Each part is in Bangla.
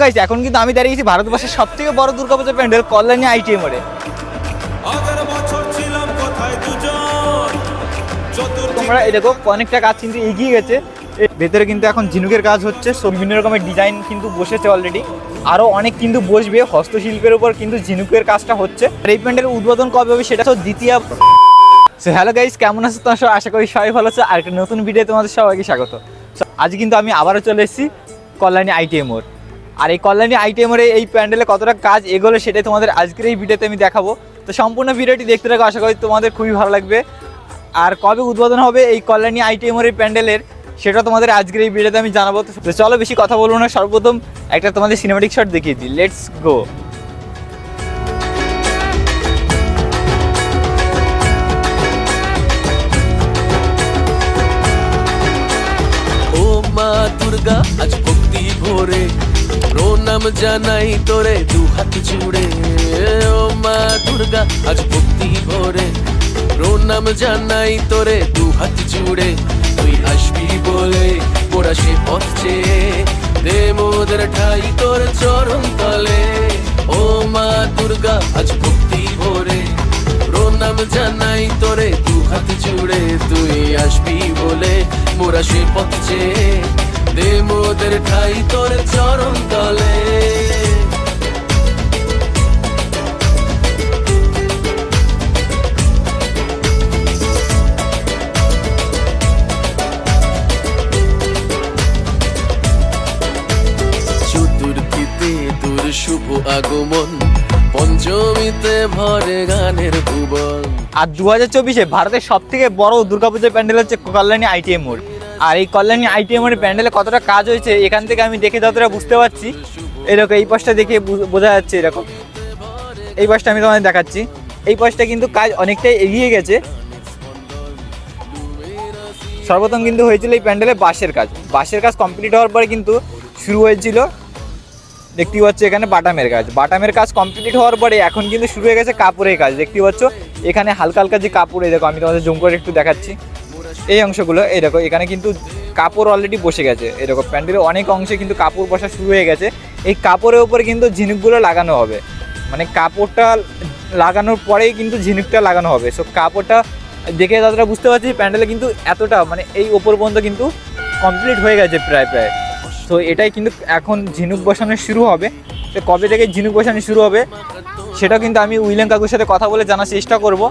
গাইছে এখন কিন্তু আমি দাঁড়িয়েছি ভারতবর্ষের সব থেকে বড় দুর্গাপূজা প্যান্ডেল কল্যাণী আইটিএম মোড়ে। তোমরা এই দেখো অনেকটা কাজ কিন্তু এগিয়ে গেছে। ভেতরে কিন্তু এখন ঝিনুকের কাজ হচ্ছে সো বিভিন্ন রকমের ডিজাইন কিন্তু বসেছে অলরেডি আরও অনেক কিন্তু বসবে হস্তশিল্পের উপর কিন্তু ঝিনুকের কাজটা হচ্ছে। আর এই প্যান্ডেলের উদ্বোধন কবে হবে সেটা তো দ্বিতীয় সো হ্যালো গাইস কেমন আছো তোমার? সবাই আশা করি সবাই ভালো আছে। আর একটা নতুন ভিডিও তোমাদের সবাইকে স্বাগত। আজ কিন্তু আমি আবারও চলে এসেছি কল্যাণী আইটিএম ওর আর এই কল্যাণী আইটিএম এর এই প্যান্ডেলে কতটা কাজ এগোলো সেটাই তোমাদের আজকের এই ভিডিওতে আমি দেখাবো। তো সম্পূর্ণ ভিডিওটি দেখতে থাকো, আশা করি তোমাদের খুবই ভালো লাগবে। আর কবে উদ্বোধন হবে এই কল্যাণী আইটিএম এর এই প্যান্ডেলের, সেটা তোমাদের আজকের এই ভিডিওতে আমি জানাব। তো চলো বেশি কথা বলব না, সর্বপ্রথম একটা তোমাদের সিনেমাটিক শট দেখিয়ে দিই। লেটস গো মা দুর্গা, আজ ভক্তি ভরে জানাই তোরে, দু হাত জুড়ে। ও মা দুর্গা, আজ ভক্তি ভরে। প্রণাম জানাই তোরে, দু হাত জুড়ে। তুই আসবি বলে মোরা সে পথ চেয়ে। ঠাই তোর চরণ তলে। ও মা দুর্গা, আজ ভক্তি ভরে। প্রণাম জানাই তোরে, দু হাত জুড়ে। তুই আসবি বলে মোরা সে পথ চেয়ে। ঠাই তোর চরণ তলে। আগমন, পঞ্চমীতে ভরে গানের ভুবন। আর দু হাজার চব্বিশে ভারতের সব থেকে বড় দুর্গাপূজার প্যান্ডেল হচ্ছে কল্যাণী আইটিএম মোড়। আর এই কল্যাণী আইটিএম মোড়ের প্যান্ডেলে কতটা কাজ হয়েছে এখান থেকে আমি দেখে যতটা বুঝতে পারছি এরকম এই পাশটা দেখে বোঝা যাচ্ছে এরকম। এই পাশটা আমি তোমাদের দেখাচ্ছি। এই পাশটা কিন্তু কাজ অনেকটাই এগিয়ে গেছে। সর্বপ্রথম কিন্তু হয়েছিল এই প্যান্ডেলে বাঁশের কাজ। বাঁশের কাজ কমপ্লিট হওয়ার পরে কিন্তু শুরু হয়েছিল দেখতেই পাচ্ছ এখানে বাটামের কাজ বাটামের কাজ কমপ্লিট হওয়ার পরে এখন কিন্তু শুরু হয়ে গেছে কাপড়ের কাজ। দেখতেই পাচ্ছ, এখানে হালকা হালকা যে কাপড় দেখো, আমি তোমাদের জুম করে একটু দেখাচ্ছি। এই অংশগুলো, এই দেখো, এখানে কিন্তু কাপড় অলরেডি বসে গেছে। দেখো, প্যান্ডেলের অনেক অংশে কিন্তু কাপড় বসা শুরু হয়ে গেছে। এই কাপড়ের উপরে কিন্তু ঝিনুকগুলো লাগানো হবে। মানে কাপড়টা লাগানোর পরেই কিন্তু ঝিনুকটা লাগানো হবে। সো কাপড়টা দেখে যতটা বুঝতে পারছি, প্যান্ডেলে কিন্তু এতটা মানে এই ওপর পর্যন্ত কিন্তু কমপ্লিট হয়ে গেছে প্রায় প্রায়। তো এটাই কিন্তু এখন ঝিনুক বসানো শুরু হবে। তো কবে থেকে ঝিনুক বসানো শুরু হবে সেটা কিন্তু আমি উইলিয়াম কাকুর সাথে কথা বলে জানার চেষ্টা করব।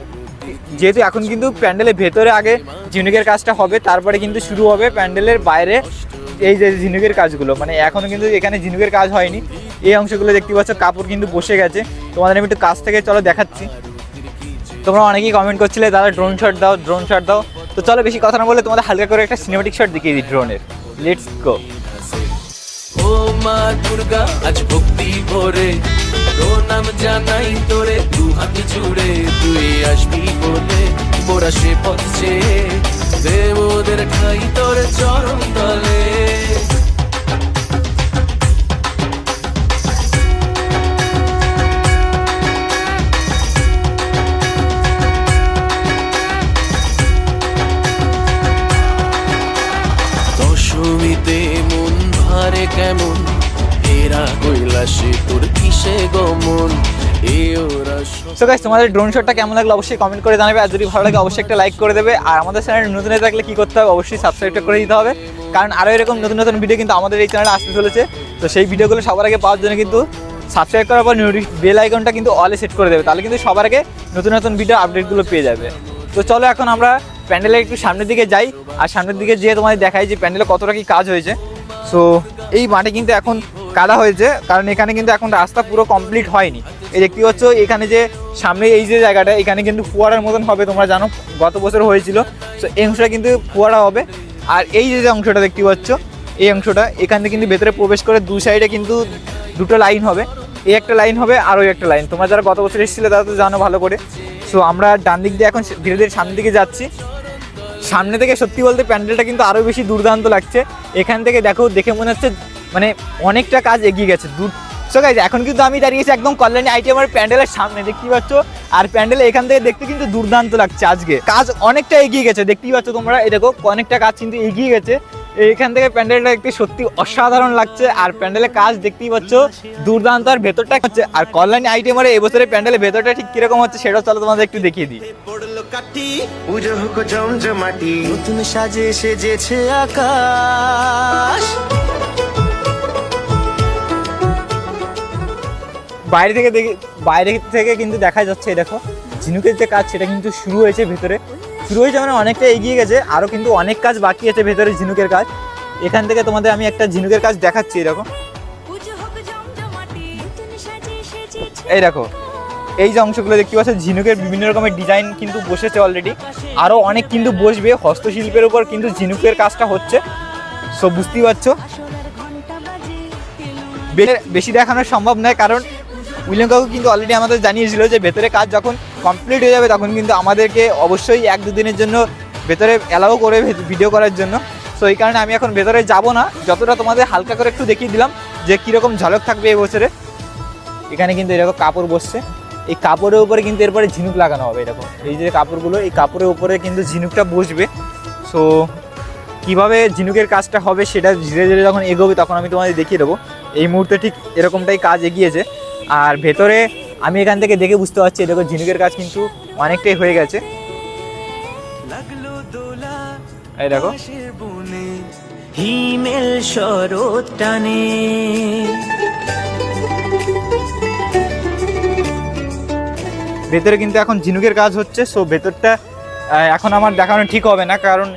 যেহেতু এখন কিন্তু প্যান্ডেলের ভেতরে আগে ঝিনুকের কাজটা হবে, তারপরে কিন্তু শুরু হবে প্যান্ডেলের বাইরে এই যে ঝিনুকের কাজগুলো। মানে এখনও কিন্তু এখানে ঝিনুকের কাজ হয়নি। এই অংশগুলো দেখতে পাচ্ছ, কাপড় কিন্তু বসে গেছে। তোমাদের আমি একটু কাছ থেকে চলো দেখাচ্ছি। তোমরা অনেকেই কমেন্ট করছিলে, দাদা ড্রোন শট দাও ড্রোন শট দাও। তো চলো বেশি কথা না বলে তোমাদের হালকা করে একটা সিনেমাটিক শট দেখিয়ে দিই ড্রোনের লেটস গো ও মা দুর্গা, আজ ভক্তি ভরে। নাম জানাই তোরে, দু হাত জুড়ে তুই আসবি বলে। মোরা সে পথ চেয়ে দে মোদের ঠাই তোর চরম তলে। কেমন? এরা কৈলাসে তোর কিসে গমন? সো গাইস তোমাদের ড্রোন শটটা কেমন লাগল অবশ্যই কমেন্ট করে জানাবে, আর যদি ভালো লাগে অবশ্যই একটা লাইক করে দেবে, আর আমাদের চ্যানেল নতুন হয়ে থাকলে কি করতে হবে অবশ্যই সাবস্ক্রাইবটা করে দিতে হবে, কারণ আরও এরকম নতুন নতুন ভিডিও কিন্তু আমাদের এই চ্যানেলে আসতে চলেছে। তো সেই ভিডিওগুলো সবার আগে পাওয়ার জন্য কিন্তু সাবস্ক্রাইব করার পর বেল আইকনটা কিন্তু অলে সেট করে দেবে, তাহলে কিন্তু সবার আগে নতুন নতুন ভিডিও আপডেটগুলো পেয়ে যাবে। তো চলো এখন আমরা প্যান্ডেলের একটু সামনের দিকে যাই, আর সামনের দিকে যেয়ে তোমাদের দেখাই যে প্যান্ডেলে কতটা কি কাজ হয়েছে। সো এই মাঠে কিন্তু এখন কাদা হয়েছে, কারণ এখানে কিন্তু এখন রাস্তা পুরো কমপ্লিট হয়নি। এই দেখতে পাচ্ছ, এখানে যে সামনে এই যে জায়গাটা, এখানে কিন্তু ফুয়ারার মতন হবে, তোমরা জানো, গত বছর হয়েছিল। সো এই অংশটা কিন্তু ফুয়ারা হবে। আর এই যে অংশটা দেখতে পাচ্ছ, এই অংশটা, এখান থেকে কিন্তু ভেতরে প্রবেশ করে দু সাইডে কিন্তু দুটো লাইন হবে। এই একটা লাইন হবে আর ওই একটা লাইন তোমরা যারা গত বছর এসেছিলে, তারা তো জানো ভালো করে। সো আমরা ডান দিক দিয়ে এখন ধীরে ধীরে সামনের দিকে যাচ্ছি। সামনে থেকে সত্যি বলতে প্যান্ডেলটা কিন্তু আরও বেশি দুর্দান্ত লাগছে। এখান থেকে দেখো, দেখে মনে হচ্ছে মানে অনেকটা কাজ এগিয়ে গেছে। দূর সো গাইজ এখন কিন্তু আমি দাঁড়িয়েছি একদম কল্যাণী আইটিএমের প্যান্ডেলের সামনে, দেখতেই পাচ্ছ? আর প্যান্ডেল এখান থেকে দেখতে কিন্তু দুর্দান্ত লাগছে আজকে। কাজ অনেকটা এগিয়ে গেছে, দেখতেই পাচ্ছ তোমরা? এই দেখো, অনেকটা কাজ কিন্তু এগিয়ে গেছে। এইখান থেকে প্যান্ডেলটা দেখতে সত্যি অসাধারণ লাগছে। আর প্যান্ডেলের কাজ দেখতেই পাচ্ছ দুর্দান্ত। আর ভেতরটা হচ্ছে আর কল্যাণী আইটেমারে এবছরে প্যান্ডেলের ভেতরটা ঠিক কীরকম হচ্ছে সেটাও চলো তোমাদের একটু দেখিয়ে দিই। পুজো হোক জমজমাটি নতুন সাজে সেজেছে আকাশ। বাইরে থেকে দেখে বাইরে থেকে কিন্তু দেখা যাচ্ছে এই দেখো ঝিনুকের যে কাজ সেটা কিন্তু শুরু হয়েছে ভেতরে। হয়েছে মানে অনেকটা এগিয়ে গেছে আরও কিন্তু অনেক কাজ বাকি আছে ভেতরে ঝিনুকের কাজ। এখান থেকে তোমাদের আমি একটা ঝিনুকের কাজ দেখাচ্ছি, এরকম। এই দেখো, এই যে অংশগুলো দেখতে পাচ্ছ, ঝিনুকের বিভিন্ন রকমের ডিজাইন কিন্তু বসেছে অলরেডি আরও অনেক কিন্তু বসবে, হস্তশিল্পের উপর কিন্তু ঝিনুকের কাজটা হচ্ছে। সো বুঝতেই পারছ? বেশি দেখানো সম্ভব নয়, কারণ উইলিয়াম কাকু কিন্তু অলরেডি আমাদের জানিয়েছিল যে ভেতরে কাজ যখন কমপ্লিট হয়ে যাবে, তখন কিন্তু আমাদেরকে অবশ্যই এক দুদিনের জন্য ভেতরে অ্যালাউ করে ভিডিও করার জন্য। সো এই কারণে আমি এখন ভেতরে যাব না। যতটা তোমাদের হালকা করে একটু দেখিয়ে দিলাম যে কীরকম ঝলক থাকবে এই বছরে এখানে কিন্তু এরকম কাপড় বসছে। এই কাপড়ের উপরে কিন্তু এরপরে ঝিনুক লাগানো হবে এরকম এই যে কাপড়গুলো, এই কাপড়ের উপরে কিন্তু ঝিনুকটা বসবে। সো কীভাবে ঝিনুকের কাজটা হবে সেটা ধীরে ধীরে যখন এগোবে তখন আমি তোমাদের দেখিয়ে দেবো। এই মুহূর্তে ঠিক এরকমটাই কাজ এগিয়েছে। আর ভেতরে আমি এখান থেকে দেখে বুঝতে পারছি এরকম ঝিনুকের কাজ কিন্তু অনেকটাই হয়ে গেছে। এই দেখো। হিমেল শরৎ টানে। ভেতরে কিন্তু এখন ঝিনুকের কাজ হচ্ছে সো ভেতরটা এখন আমার দেখানো ঠিক হবে না কারণ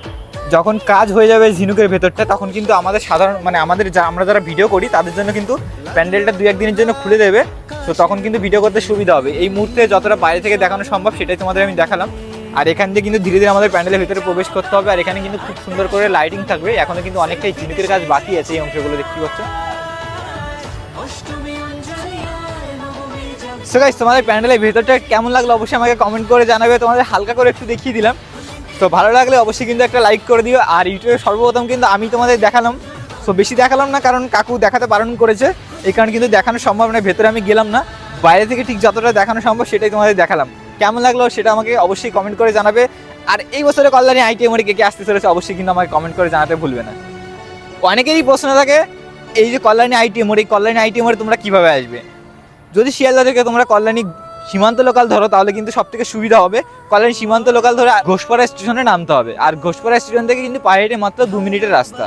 যখন কাজ হয়ে যাবে ঝিনুকের ভেতরটা, তখন কিন্তু আমাদের সাধারণ মানে আমাদের যা, আমরা যারা ভিডিও করি, তাদের জন্য কিন্তু প্যান্ডেলটা দু একদিনের জন্য খুলে দেবে। তো তখন কিন্তু ভিডিও করতে সুবিধা হবে। এই মুহূর্তে যতটা বাইরে থেকে দেখানো সম্ভব, সেটাই তোমাদের আমি দেখালাম। আর এখান থেকে কিন্তু ধীরে ধীরে আমাদের প্যান্ডেলের ভিতরে প্রবেশ করতে হবে। আর এখানে কিন্তু খুব সুন্দর করে লাইটিং থাকবে। এখনও কিন্তু অনেকটাই ঝিনুকের কাজ বাকি আছে এই অংশগুলো, দেখতে পাচ্ছ? সো গাইস তোমাদের প্যান্ডেলের ভেতরটা কেমন লাগল? অবশ্যই আমাকে কমেন্ট করে জানাবে। তোমাদের হালকা করে একটু দেখিয়ে দিলাম। তো ভালো লাগলে অবশ্যই কিন্তু একটা লাইক করে দিও। আর ইউটিউবে সর্বপ্রথম কিন্তু আমি তোমাদের দেখালাম। সো বেশি দেখালাম না, কারণ কাকু দেখাতে বারণ করেছে। এই কারণে কিন্তু দেখানো সম্ভব না, ভেতরে আমি গেলাম না। বাইরে থেকে ঠিক যতটা দেখানো সম্ভব সেটাই তোমাদের দেখালাম। কেমন লাগল সেটা আমাকে অবশ্যই কমেন্ট করে জানাবে। আর এই বছরে কল্যাণী আইটিএমরে কে কে আসতে চলেছে অবশ্যই কিন্তু আমাকে কমেন্ট করে জানাতে ভুলবে না। অনেকেরই প্রশ্ন থাকে, এই যে কল্যাণী আইটিএমর এই কল্যাণী আইটিএমরে তোমরা কীভাবে আসবে? যদি শিয়ালদা থেকে তোমরা কল্যাণী সীমান্ত লোকাল ধরো, তাহলে কিন্তু সব থেকে সুবিধা হবে। কল্যাণী সীমান্ত লোকাল ধরে ঘোষপাড়া স্টেশনে নামতে হবে। আর ঘোষপাড়া স্টেশন থেকে কিন্তু পায়ে হেঁটে মাত্র দু মিনিটের রাস্তা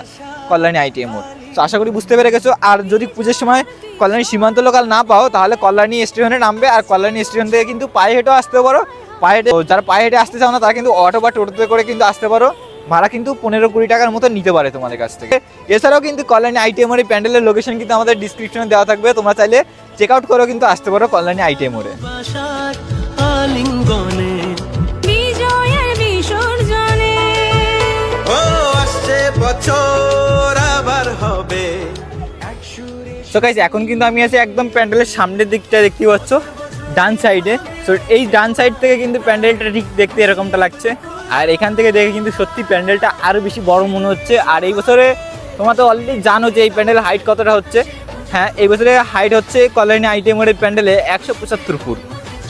কল্যাণী আইটিএম মোড়। তো আশা করি বুঝতে পেরে গেছো। আর যদি পুজোর সময় কল্যাণী সীমান্ত লোকাল না পাও, তাহলে কল্যাণী স্টেশনে নামবে। আর কল্যাণী স্টেশন থেকে কিন্তু পায়ে হেঁটেও আসতে পারো। পায়ে হেঁটে যারা পায়ে হেঁটে আসতে চাও না, তারা কিন্তু অটো বা টোটোতে করে কিন্তু আসতে পারো। ভাড়া কিন্তু পনেরো কুড়ি টাকার মতো নিতে পারে তোমাদের কাছ থেকে। এছাড়াও কিন্তু কল্যাণী আইটিএম এর প্যান্ডেলের লোকেশন কিন্তু আমাদের ডিসক্রিপশনে দেওয়া থাকবে। তোমরা চাইলে চেক আউট করেও কিন্তু আসতে পারো কল্যাণী আইটিএম মোড়ে বাসার আলিঙ্গনে বিজয়ের বিসর্জনে। ও আসছে বছর আবার হবে। তো গাইজ এখন কিন্তু আমি আছি একদম প্যান্ডেলের সামনের দিকটা দেখতে পাচ্ছ। ডান সাইডে। তো এই ডান সাইড থেকে কিন্তু প্যান্ডেলটা ঠিক দেখতে এরকমটা লাগছে। আর এখান থেকে দেখে কিন্তু সত্যি প্যান্ডেলটা আরও বেশি বড় মনে হচ্ছে। আর এই বছরে তোমরা তো অলরেডি জানো যে এই প্যান্ডেলের হাইট কতটা হচ্ছে। হ্যাঁ এই বছরে হাইট হচ্ছে কল্যাণী আইটেমের প্যান্ডেলে একশো পঁচাত্তর ফুট।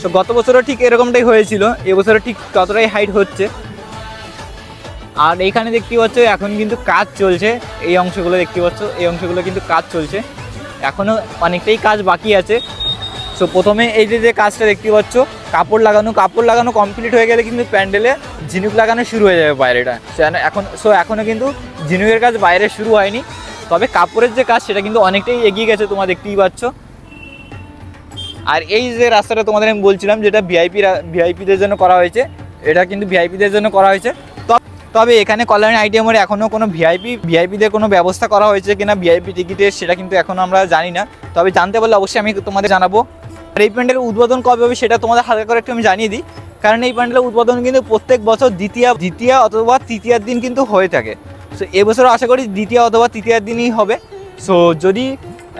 তো গত বছরও ঠিক এরকমটাই হয়েছিল। এবছরও ঠিক ততটাই হাইট হচ্ছে। আর এইখানে দেখতে পাচ্ছ, এখন কিন্তু কাজ চলছে। এই অংশগুলো দেখতে পাচ্ছ, এই অংশগুলো কিন্তু কাজ চলছে। এখনও অনেকটাই কাজ বাকি আছে। সো প্রথমে এই যে যে কাজটা দেখতে পাচ্ছ, কাপড় লাগানো কাপড় লাগানো কমপ্লিট হয়ে গেলে কিন্তু প্যান্ডেলে ঝিনুক লাগানো শুরু হয়ে যাবে বাইরেটা। এখন সো এখনও কিন্তু ঝিনুকের কাজ বাইরে শুরু হয়নি। তবে কাপড়ের যে কাজ, সেটা কিন্তু অনেকটাই এগিয়ে গেছে তোমরা দেখতেই পাচ্ছ। আর এই যে রাস্তাটা তোমাদের আমি বলছিলাম, যেটা ভিআইপি ভিআইপিদের জন্য করা হয়েছে, এটা কিন্তু ভিআইপিদের জন্য করা হয়েছে। তবে এখানে কল্যাণী আইটিএমের এখনও কোনো ভিআইপি ভিআইপিদের কোনো ব্যবস্থা করা হয়েছে কিনা ভিআইপি টিকিটের সেটা কিন্তু এখনও আমরা জানি না। তবে জানতে পারলে অবশ্যই আমি তোমাদের জানাব। আর এই প্যান্ডেলের উদ্বোধন কবে হবে সেটা তোমাদের হালকা করে একটু আমি জানিয়ে দিই। কারণ এই প্যান্ডেলের উদ্বোধন কিন্তু প্রত্যেক বছর দ্বিতীয় দ্বিতীয় অথবা তৃতীয়ার দিন কিন্তু হয়ে থাকে। সো এবছরও আশা করি দ্বিতীয় অথবা তৃতীয়ার দিনই হবে। সো যদি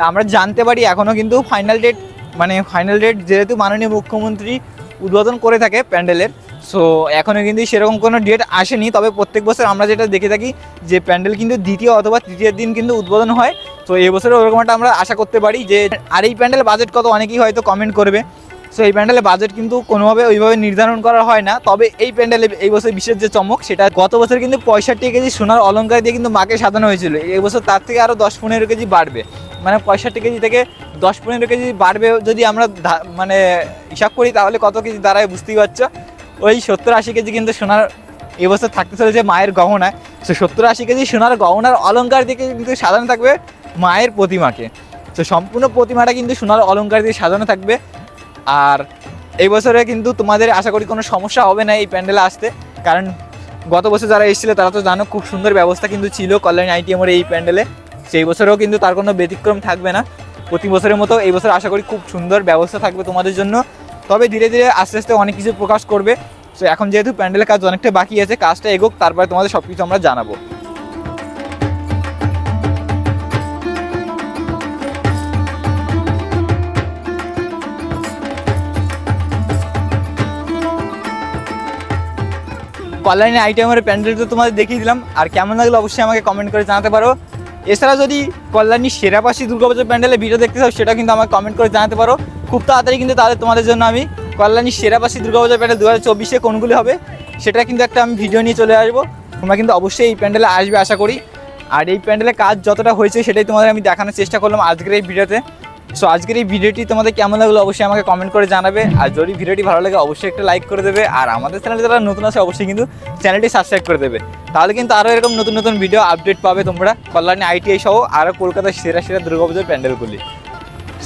আমরা জানতে পারি এখনও কিন্তু ফাইনাল ডেট মানে ফাইনাল ডেট যেহেতু মাননীয় মুখ্যমন্ত্রী উদ্বোধন করে থাকে প্যান্ডেলের সো এখনও কিন্তু সেরকম কোনো ডেট আসেনি, তবে প্রত্যেক বছর আমরা যেটা দেখে থাকি যে প্যান্ডেল কিন্তু দ্বিতীয় অথবা তৃতীয় দিন কিন্তু উদ্বোধন হয়। তো এবছরে ওরকম একটা আমরা আশা করতে পারি যে, আর এই প্যান্ডেল বাজেট কত অনেকেই হয়তো কমেন্ট করবে। সো এই প্যান্ডেলের বাজেট কিন্তু কোনোভাবে ওইভাবে নির্ধারণ করা হয় না, তবে এই প্যান্ডেলে এই বছর বিশেষ যে চমক, সেটা গত বছর কিন্তু পঁয়ষট্টি কেজি সোনার অলঙ্কার দিয়ে কিন্তু মাকে সাজানো হয়েছিল। এই বছর তার থেকে আরও দশ পনেরো কেজি বাড়বে। মানে পঁয়ষট্টি কেজি থেকে দশ পনেরো কেজি বাড়বে যদি আমরা মানে হিসাব করি, তাহলে কত কেজি দাঁড়ায় বুঝতেই পারছ? ওই সত্তর আশি কেজি কিন্তু সোনার এবছর থাকতে চলেছে মায়ের গহনায় তো সত্তর আশি কেজি সোনার গহনার অলঙ্কার দিয়ে কিন্তু সাজানো থাকবে মায়ের প্রতিমাকে। তো সম্পূর্ণ প্রতিমাটা কিন্তু সোনার অলঙ্কার দিয়ে সাজানো থাকবে। আর এই বছরে কিন্তু তোমাদের আশা করি কোনো সমস্যা হবে না এই প্যান্ডেলে আসতে। কারণ গত বছর যারা এসেছিল তারা তো জানো খুব সুন্দর ব্যবস্থা কিন্তু ছিল কল্যাণী আইটিএমের এই প্যান্ডেলে। সেই বছরেও কিন্তু তার কোনো ব্যতিক্রম থাকবে না। প্রতি বছরের মতো এই বছর আশা করি খুব সুন্দর ব্যবস্থা থাকবে তোমাদের জন্য। তবে ধীরে ধীরে আস্তে আস্তে অনেক কিছু প্রকাশ করবে। তো এখন যেহেতু প্যান্ডেলের কাজ অনেকটা বাকি আছে, কাজটা এগোক, তারপরে তোমাদের সব কিছু আমরা জানাব। কল্যাণী আইটেমের প্যান্ডেল তো তোমাদের দেখিয়ে দিলাম। আর কেমন লাগল অবশ্যই আমাকে কমেন্ট করে জানাতে পারো। এছাড়া যদি কল্যাণী সেরাপাশি দুর্গাপুজোর প্যান্ডেলে ভিডিও দেখতে চাও সেটা কিন্তু আমাকে কমেন্ট করে জানাতে পারো। খুব তাড়াতাড়ি কিন্তু তাহলে তোমাদের জন্য আমি কল্যাণী সেরাপাশি দুর্গাপুজোর প্যান্ডেল দু হাজার চব্বিশে কোনগুলি হবে, সেটা কিন্তু একটা আমি ভিডিও নিয়ে চলে আসব। তোমরা কিন্তু অবশ্যই এই প্যান্ডেলে আসবে আশা করি। আর এই প্যান্ডেলের কাজ যতটা হয়েছে সেটাই তোমাদের আমি দেখানোর চেষ্টা করলাম আজকের এই ভিডিওতে সো আজকের এই ভিডিওটি তোমাদের কেমন লাগল অবশ্যই আমাকে কমেন্ট করে জানাবে। আর যদি ভিডিওটি ভালো লাগে, অবশ্যই একটা লাইক করে দেবে। আর আমাদের চ্যানেলে যারা নতুন আছে, অবশ্যই কিন্তু চ্যানেলটি সাবস্ক্রাইব করে দেবে। তাহলে কিন্তু আরও এরকম নতুন নতুন ভিডিও আপডেট পাবে তোমরা। কল্যাণী আইটিআই সহ আরও কলকাতার সেরা সেরা দুর্গাপুজোর প্যান্ডেলগুলি।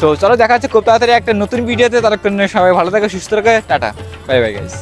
সো চলো দেখা যাচ্ছে খুব তাড়াতাড়ি একটা নতুন ভিডিওতে তারা সবাই ভালো থাকে, সুস্থ থাকে। টাটা। Bye bye guys